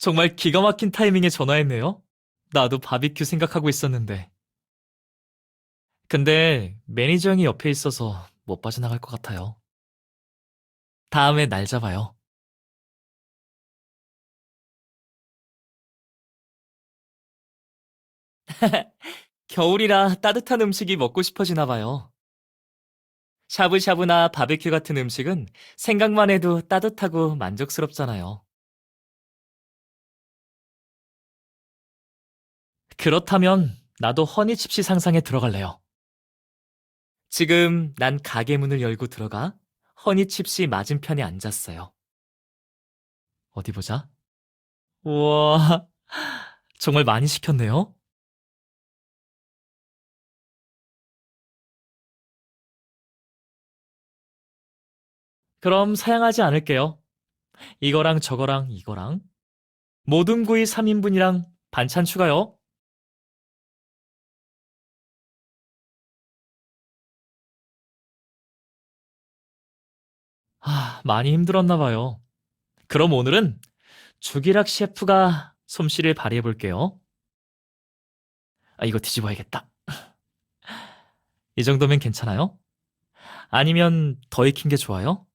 정말 기가 막힌 타이밍에 전화했네요. 나도 바비큐 생각하고 있었는데. 근데 매니저 형이 옆에 있어서 못 빠져나갈 것 같아요. 다음에 날 잡아요. 겨울이라 따뜻한 음식이 먹고 싶어지나 봐요. 샤브샤브나 바베큐 같은 음식은 생각만 해도 따뜻하고 만족스럽잖아요. 그렇다면 나도 허니칩시 상상에 들어갈래요. 지금 난 가게 문을 열고 들어가 허니칩시 맞은편에 앉았어요. 어디 보자. 우와, 정말 많이 시켰네요. 그럼 사양하지 않을게요. 이거랑 저거랑 이거랑 모든 구이 3인분이랑 반찬 추가요. 아, 많이 힘들었나 봐요. 그럼 오늘은 주기락 셰프가 솜씨를 발휘해 볼게요. 아, 이거 뒤집어야겠다. 이 정도면 괜찮아요? 아니면 더 익힌 게 좋아요?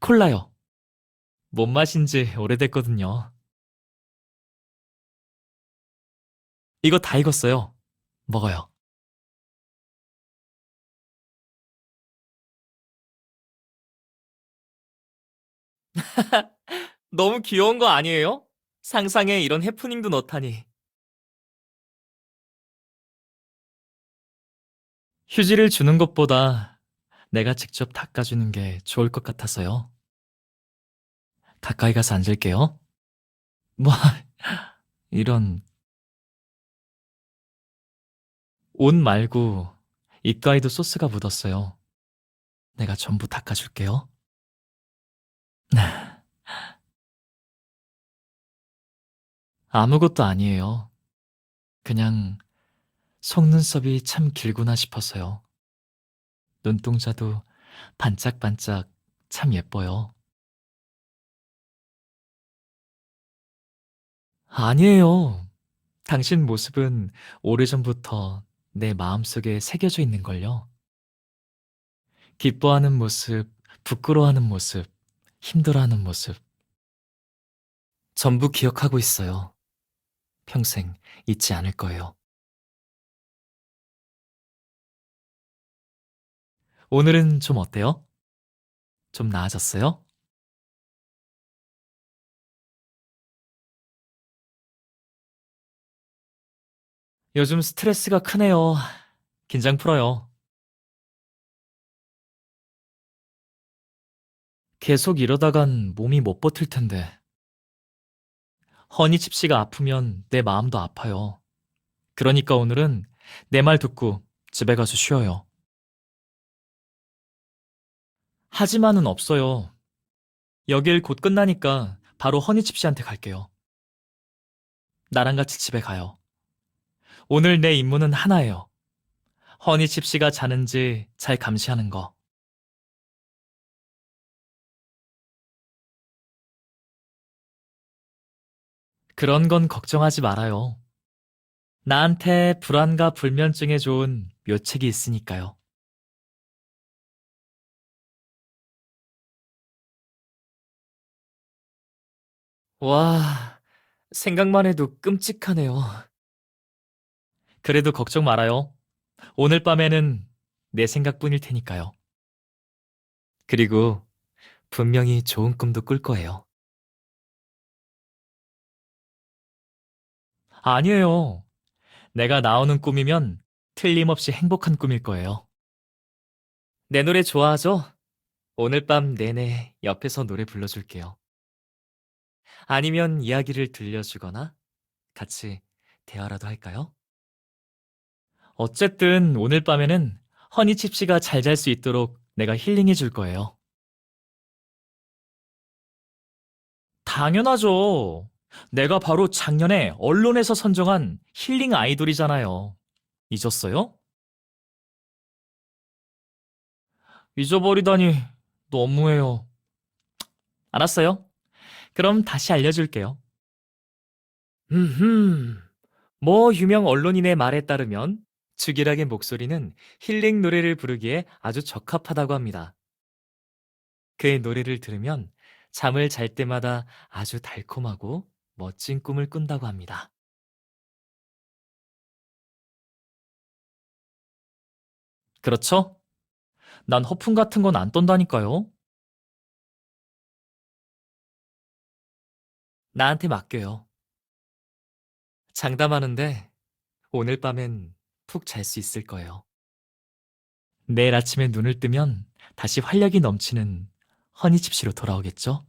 콜라요. 뭔 맛인지 오래됐거든요. 이거 다 익었어요. 먹어요. 너무 귀여운 거 아니에요? 상상에 이런 해프닝도 넣다니. 휴지를 주는 것보다 내가 직접 닦아주는 게 좋을 것 같아서요. 가까이 가서 앉을게요. 뭐, 이런. 옷 말고 입가에도 소스가 묻었어요. 내가 전부 닦아줄게요. 아무것도 아니에요. 그냥 속눈썹이 참 길구나 싶어서요. 눈동자도 반짝반짝 참 예뻐요. 아니에요. 당신 모습은 오래전부터 내 마음속에 새겨져 있는걸요. 기뻐하는 모습, 부끄러워하는 모습, 힘들어하는 모습. 전부 기억하고 있어요. 평생 잊지 않을 거예요. 오늘은 좀 어때요? 좀 나아졌어요? 요즘 스트레스가 크네요. 긴장 풀어요. 계속 이러다간 몸이 못 버틸 텐데. 허니칩 씨가 아프면 내 마음도 아파요. 그러니까 오늘은 내 말 듣고 집에 가서 쉬어요. 하지만은 없어요. 여길 곧 끝나니까 바로 허니칩 씨한테 갈게요. 나랑 같이 집에 가요. 오늘 내 임무는 하나예요. 허니칩 씨가 자는지 잘 감시하는 거. 그런 건 걱정하지 말아요. 나한테 불안과 불면증에 좋은 묘책이 있으니까요. 와, 생각만 해도 끔찍하네요. 그래도 걱정 말아요. 오늘 밤에는 내 생각뿐일 테니까요. 그리고 분명히 좋은 꿈도 꿀 거예요. 아니에요. 내가 나오는 꿈이면 틀림없이 행복한 꿈일 거예요. 내 노래 좋아하죠? 오늘 밤 내내 옆에서 노래 불러줄게요. 아니면 이야기를 들려주거나 같이 대화라도 할까요? 어쨌든 오늘 밤에는 허니칩씨가 잘 잘 수 있도록 내가 힐링해 줄 거예요. 당연하죠. 내가 바로 작년에 언론에서 선정한 힐링 아이돌이잖아요. 잊었어요? 잊어버리다니 너무해요. 알았어요. 그럼 다시 알려줄게요. 음흠. 모 유명 언론인의 말에 따르면 주기락의 목소리는 힐링 노래를 부르기에 아주 적합하다고 합니다. 그의 노래를 들으면 잠을 잘 때마다 아주 달콤하고 멋진 꿈을 꾼다고 합니다. 그렇죠? 난 허풍 같은 건 안 떤다니까요. 나한테 맡겨요. 장담하는데 오늘 밤엔 푹 잘 수 있을 거예요. 내일 아침에 눈을 뜨면 다시 활력이 넘치는 허니집시로 돌아오겠죠?